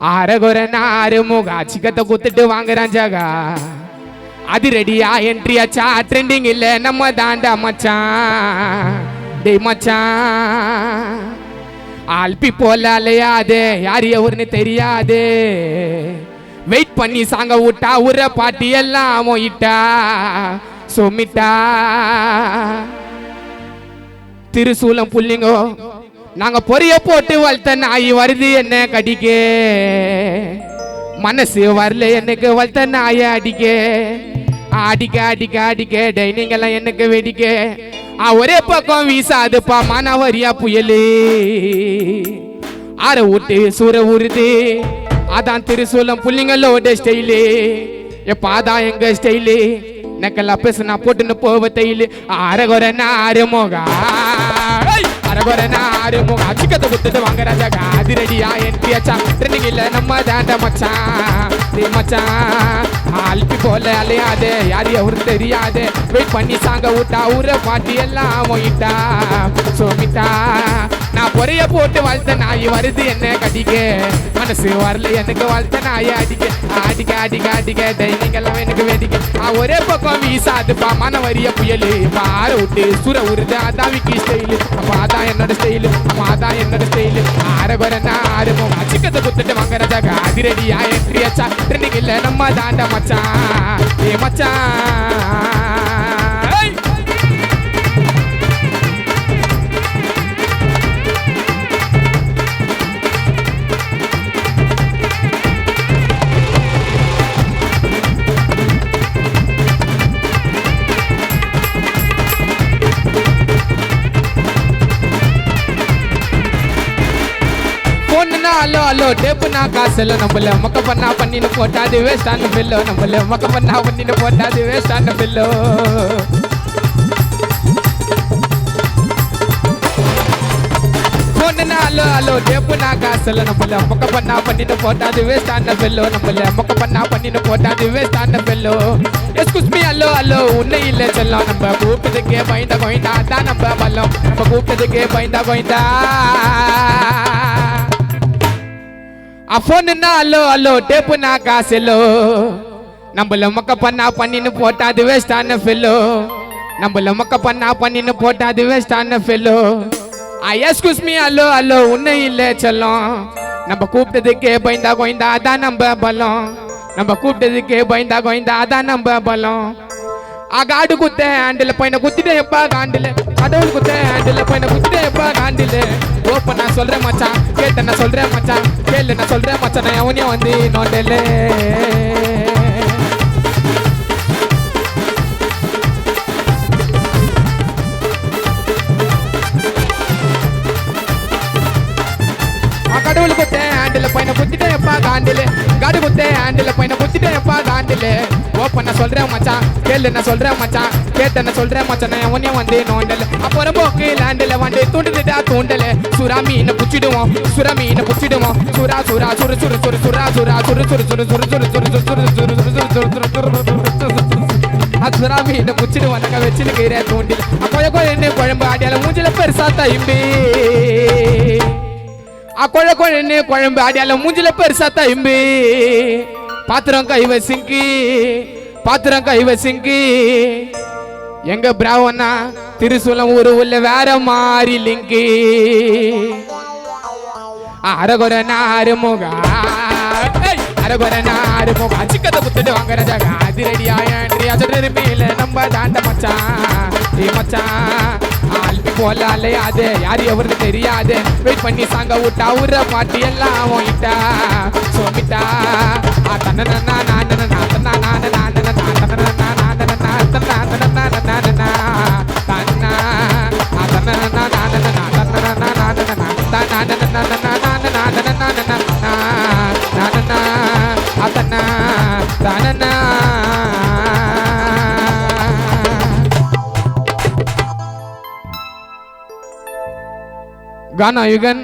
அரகுர நாறு முகா சிக்கத்தை குத்துட்டு வாங்குறான் ஜகா அது ரெடியா என்ட்ரியாச்சா ட்ரெண்டிங் இல்ல நம்ம தாண்டா மச்சான் டேய் மச்சான் ஆல்பி போல அலையாதே யார் எவருன்னு தெரியாது வெயிட் பண்ணி சாங்க விட்டா உர பாட்டி எல்லாம் மொயிட்டா சொமிட்டா திருசூலம் புள்ளிங்கோ நாங்க பொரிய போட்டு வளர்த்த நாய் வருது என்ன கடிக்க? மனசு வரல எனக்கு வளர்த்த நாய அடிக்க. அடிக்க அடிக்க அடிக்க டைனிங் எல்லாம் எனக்கு வெடிக்க. ஆ ஒரே பக்கம் வீசாதுப்பா மானாவரியா புயலு. ஆற விட்டு சூற உருது அதான் திருசூலம் புள்ளிங்களோட ஸ்டைலு எப்பா அதான் எங்க ஸ்டைலு நக்கெல்லாம் பேசுனா போட்டுன்னு போவ தையிலு அரகுற நாரு மோகா. ஏய்! அரகுற நாறு மோகா சிக்கத்தை குத்துட்டு வாங்க ராஜா அதிரடியா என்ட்ரியாச்சா ட்ரெண்டிங் இல்ல நம்ம தாண்ட மச்சான் நீ மச்சான் ஆல்பி போல அலையாதே. யார் எவரும் தெரியாது. வெயிட் பண்ணி சாங்க விட்டா ஊரை பாட்டி எல்லாம் மொயிட்டா சோமிட்டா. பொறைய போட்டு வாழ்த்த நாய் வருது என்ன கடிக்க? மனசு வரல எனக்கு வாழ்த்த நாய் அடிக்க. அடிக்க அடிக்க அடிக்க டைனிங் எனக்கு வேடிக்க. ஒரே பக்கம் வீசாதுப்பா மன வரிய புயல். பாறை விட்டு சுர உருது அதான் விக்கி ஸ்டைலு அப்பா அதான் என்னோட ஸ்டைலு அம்மா அதான் என்னோட ஸ்டைலு ஆற ஆரகுற ஆறுமோ சிக்கத்தை குத்துட்டு வாங்குற ஜகா என்ட்ரி அச்சா ட்ரெண்டிங் இல்லை நம்ம தாண்ட மச்சான். ஏ மச்சான். ஹலோ அல்லோ அல்லோ டேப்புனா காசுல நம்மள மொக்க பண்ணா பண்ணின்னு போட்டா அது வேஸ்டான பில்லோ நம்மள மொக்க பண்ணா பண்ணின்னு போட்டா அது வேஸ்டான பில்லோ ஹலோ அல்லோ அல்லோ டேப்புனா காசுல நம்மள மொக்க பண்ணா பண்ணின்னு போட்டா அது வேஸ்டான பில்லோ நம்மள மொக்க பண்ணா பண்ணின்னு போட்டா அது வேஸ்டான pillow excuse me hello hello உன்னை இல்லை செல்லம் நம்ம கூப்பிட்டதுக்கே பயந்த கோயிந்தா அதான் நம்ம பல்லம் நம்ம கூப்பிட்டதுக்கே பயந்த கோயிந்தா ఆ ఫోన్ అల్లో అల్లో టేపు నా కాసెలో நம்மள மொக்க பண்ணா பண்ணின்னு போட்டா அது வேஸ்டான ஃபெல்லோ நம்மள மொக்க பண்ணா பண்ணின்னு போட்டா அது வேஸ்டான ஃபெல்லோ ஆ எஸ்குஸ் மீ அல்லோ அல்லோ உன்னை இல்லை செல்லம் நம்ம கூப்பிட்டதுக்கே பயந்தா கோயந்தா அதான் நம்ம பலம் நம்ம கூப்பிட்டதுக்கே பயந்தா கோயந்தா அதான் நம்ம பலம் ఆ గాడు కుత్తే హ్యాండిల్ పైన కుత్తిటే எப்பா காண்டில் கடவுள் குத்தே ஹேண்டில் பையனை குத்தே எப்பா ஹேண்டில் ஓப்ப நான் சொல்கிறேன் மச்சான். கேட்ட நான் சொல்கிறேன் மச்சான். கேளு நான் சொல்கிறேன் மச்சான். நான் எவனையும் வந்து நோண்டலே. பையனை குத்திட்டே எப்பா காண்டிலே காடு குத்தே ஹேண்டில் பையனை குத்திட்டே எப்பா காண்டிலே ஓப்பன சொல்றேன் மச்சான் கேளு நான் சொல்றேன் மச்சான் கேட்ட நான் சொல்றேன் மச்சான் நான் எவனையும் வந்து நோண்டல அப்புறம் போக்கு லேண்டில் வந்து தூண்டுதுடா தூண்டல சுறா மீனை புச்சிடுவோம் சுறா மீனை புச்சிடுவோம் சுறா சுறா சுரு சுரு சுரு சுறா சுறா சுரு சுரு சுரு சுரு சுரு சுரு சுரு சுரு சுரு சுரு சுரு சுரு சுரு அசுரா மீனை புச்சிடுவோம் நாங்க கீரை தூண்டில் அப்போ என்ன குழம்பு ஆடியால மூஞ்சில பெருசா தைம்பி கொழ கொழன்னு குழம்பு. அடியால மூஞ்சில பெருசா தயம்பு பாத்திரம் கைவ சிங்கி பாத்திரம் கைவ சிங்கி எங்க பிராவனா திருசூலம் ஊரு உள்ள வேற மாறி லிங்கி. அரகுர நாறு முகா. அரகுர நாறு முகா. சிக்கத்தை குத்துட்டு வாங்குற ஜகா. அதிரடியா ஏன்றியா சொல்றது மேல. நம்ம தாண்ட மச்சான். மச்சான். ஆல்பி போல அலையாது யார் எவருக்கு தெரியாது வெயிட் பண்ணி சாங்க விட்டா ஊர பாட்டி எல்லாம் ஓயிட்டா சோமிட்டா ஆ தன்ன நான गाना युगन